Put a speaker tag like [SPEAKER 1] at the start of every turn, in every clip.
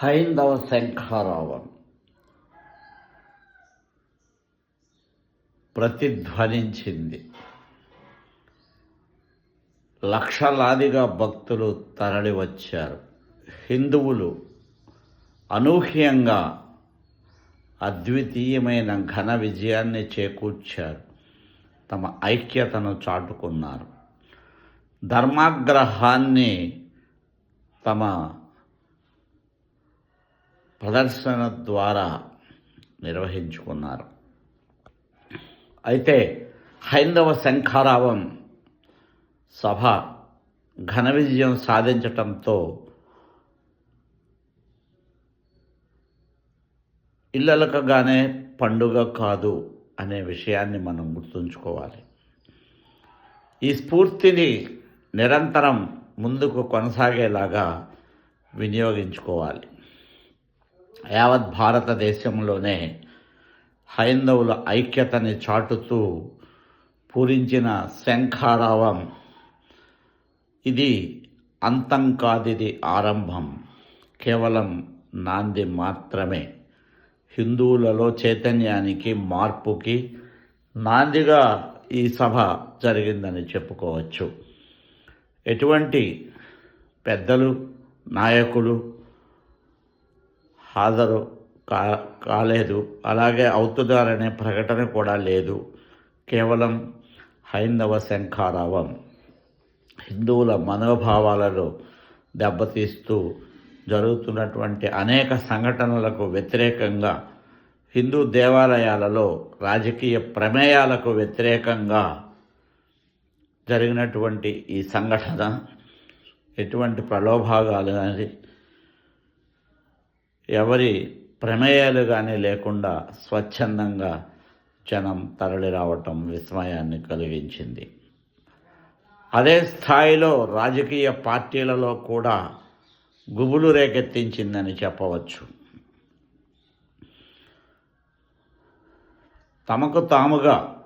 [SPEAKER 1] హైందవ శంఖారావం. ప్రతిధ్వనించింది. లక్షలాదిగా భక్తులు తరలి వచ్చారు. హిందువులు అనూహ్యంగా అద్వితీయమైన ఘన విజయాన్ని చేకూర్చారు. తమ ఐక్యతను చాటుకున్నారు. ధర్మాగ్రహాన్ని తమ ప్రదర్శన ద్వారా నిర్వహించుకున్నారు. అయితే హైందవ శంఖారావం సభ ఘన విజయం సాధించటంతో ఇళ్ళలకగానే పండుగ కాదు అనే విషయాన్ని మనం గుర్తుంచుకోవాలి. ఈ స్ఫూర్తిని నిరంతరం ముందుకు కొనసాగేలాగా వినియోగించుకోవాలి. యావత్ భారతదేశంలోనే హైందవుల ఐక్యతని చాటుతూ పూరించిన శంఖారావం. ఇది అంతం కాదిది ఆరంభం. కేవలం నాంది మాత్రమే. హిందువులలో చైతన్యానికి మార్పుకి నాందిగా ఈ సభ జరిగిందని చెప్పుకోవచ్చు. ఎటువంటి పెద్దలు నాయకులు హాజరు కా కాలేదు. అలాగే అవుతుందారనే ప్రకటన కూడా లేదు. కేవలం హైందవ శంఖారావం. హిందువుల మనోభావాలను దెబ్బతీస్తూ జరుగుతున్నటువంటి అనేక సంఘటనలకు వ్యతిరేకంగా హిందూ దేవాలయాలలో రాజకీయ ప్రమేయాలకు వ్యతిరేకంగా జరిగినటువంటి ఈ సంఘటన ఎటువంటి ప్రలోభాగాలు కానీ ఎవరి ప్రమేయాలు కానీ లేకుండా స్వచ్ఛందంగా జనం తరలి రావటం విస్మయాన్ని కలిగించింది. అదే స్థాయిలో రాజకీయ పార్టీలలో కూడా గుబులు రేకెత్తించిందని చెప్పవచ్చు. తమకు తాముగా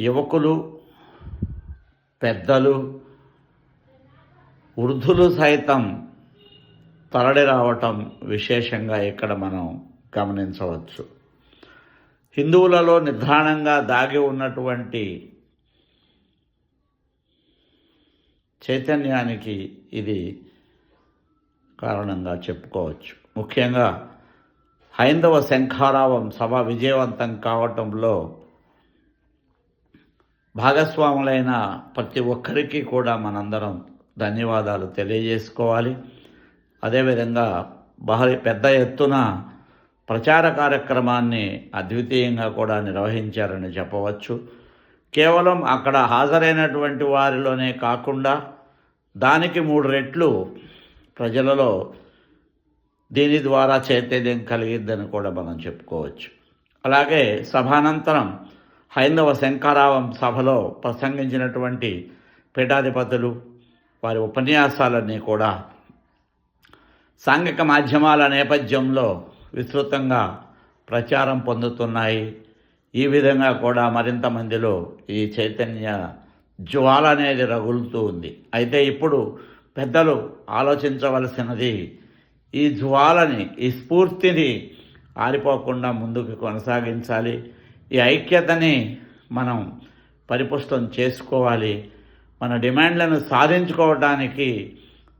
[SPEAKER 1] యువకులు పెద్దలు వృద్ధులు సైతం తరలి రావటం విశేషంగా ఇక్కడ మనం గమనించవచ్చు. హిందువులలో నిద్రాణంగా దాగి ఉన్నటువంటి చైతన్యానికి ఇది కారణంగా చెప్పుకోవచ్చు. ముఖ్యంగా హైందవ శంఖారావం సభ విజయవంతం కావటంలో భాగస్వాములైన ప్రతి ఒక్కరికి కూడా మనందరం ధన్యవాదాలు తెలియజేసుకోవాలి. అదేవిధంగా భారీ పెద్ద ఎత్తున ప్రచార కార్యక్రమాన్ని అద్వితీయంగా కూడా నిర్వహించారని చెప్పవచ్చు. కేవలం అక్కడ హాజరైనటువంటి వారిలోనే కాకుండా దానికి మూడు రెట్లు ప్రజలలో దీని ద్వారా చైతన్యం కలిగిద్దని కూడా మనం చెప్పుకోవచ్చు. అలాగే సభానంతరం హైందవ శంకారావం సభలో ప్రసంగించినటువంటి పీఠాధిపతులు వారి ఉపన్యాసాలన్నీ కూడా సాంఘిక మాధ్యమాల నేపథ్యంలో విస్తృతంగా ప్రచారం పొందుతున్నాయి. ఈ విధంగా కూడా మరింత మందిలో ఈ చైతన్య జ్వాల అనేది రగులుతూ ఉంది. అయితే ఇప్పుడు పెద్దలు ఆలోచించవలసినది ఈ జ్వాలని ఈ స్ఫూర్తిని ఆరిపోకుండా ముందుకు కొనసాగించాలి. ఈ ఐక్యతని మనం పరిపుష్టం చేసుకోవాలి. మన డిమాండ్లను సాధించుకోవడానికి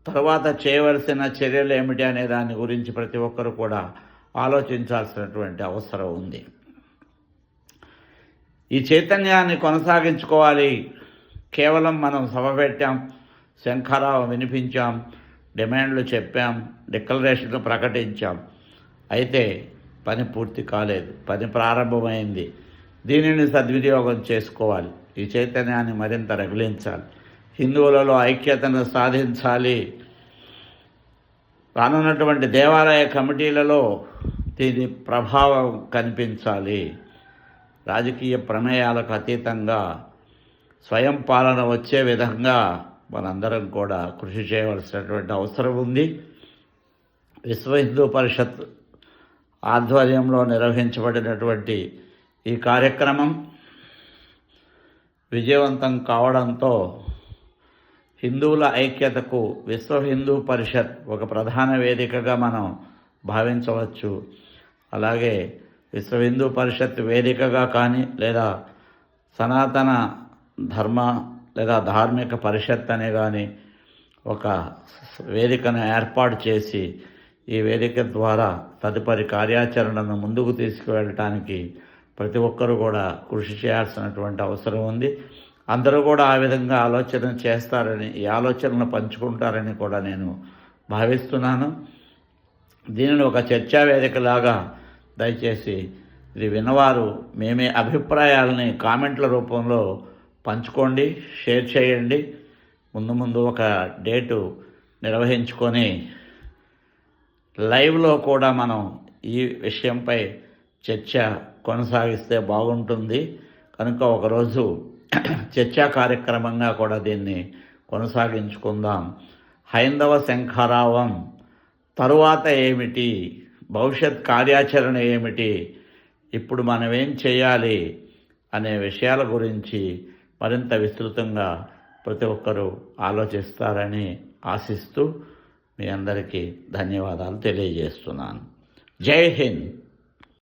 [SPEAKER 1] తర్వాత చేయవలసిన చర్యలు ఏమిటి అనే దాని గురించి ప్రతి ఒక్కరు కూడా ఆలోచించాల్సినటువంటి అవసరం ఉంది. ఈ చైతన్యాన్ని కొనసాగించుకోవాలి. కేవలం మనం సభ పెట్టాం శంఖారావం వినిపించాం డిమాండ్లు చెప్పాం డిక్లరేషన్లు ప్రకటించాం. అయితే పని పూర్తి కాలేదు పని ప్రారంభమైంది. దీనిని సద్వినియోగం చేసుకోవాలి. ఈ చైతన్యాన్ని మరింత రగిలించాలి. హిందువులలో ఐక్యతను సాధించాలి. రానున్నటువంటి దేవాలయ కమిటీలలో దీని ప్రభావం కనిపించాలి. రాజకీయ ప్రమేయాలకు అతీతంగా స్వయం పాలన వచ్చే విధంగా మనందరం కూడా కృషి చేయవలసినటువంటి అవసరం ఉంది. విశ్వ హిందూ పరిషత్ ఆధ్వర్యంలో నిర్వహించబడినటువంటి ఈ కార్యక్రమం విజయవంతం కావడంతో హిందువుల ఐక్యతకు విశ్వ హిందూ పరిషత్ ఒక ప్రధాన వేదికగా మనం భావించవచ్చు. అలాగే విశ్వ హిందూ పరిషత్ వేదికగా కానీ లేదా సనాతన ధర్మ లేదా ధార్మిక పరిషత్ అనే కానీ ఒక వేదికను ఏర్పాటు చేసి ఈ వేదిక ద్వారా తదుపరి కార్యాచరణను ముందుకు తీసుకువెళ్ళటానికి ప్రతి ఒక్కరూ కూడా కృషి చేయాల్సినటువంటి అవసరం ఉంది. అందరూ కూడా ఆ విధంగా ఆలోచన చేస్తారని ఈ ఆలోచనను పంచుకుంటారని కూడా నేను భావిస్తున్నాను. దీనిని ఒక చర్చా వేదికలాగా దయచేసి ఇది విన్నవారు మేమే అభిప్రాయాలని కామెంట్ల రూపంలో పంచుకోండి షేర్ చేయండి. ముందు ముందు ఒక డేటు నిర్వహించుకొని లైవ్లో కూడా మనం ఈ విషయంపై చర్చ కొనసాగిస్తే బాగుంటుంది. కనుక ఒకరోజు చర్చా కార్యక్రమంగా కూడా దీన్ని కొనసాగించుకుందాం. హైందవ శంఖారావం తరువాత ఏమిటి? భవిష్యత్ కార్యాచరణ ఏమిటి? ఇప్పుడు మనం ఏం చేయాలి? అనే విషయాల గురించి మరింత విస్తృతంగా ప్రతి ఒక్కరూ ఆలోచిస్తారని ఆశిస్తూ మీ అందరికీ ధన్యవాదాలు తెలియజేస్తున్నాను. జై హింద్!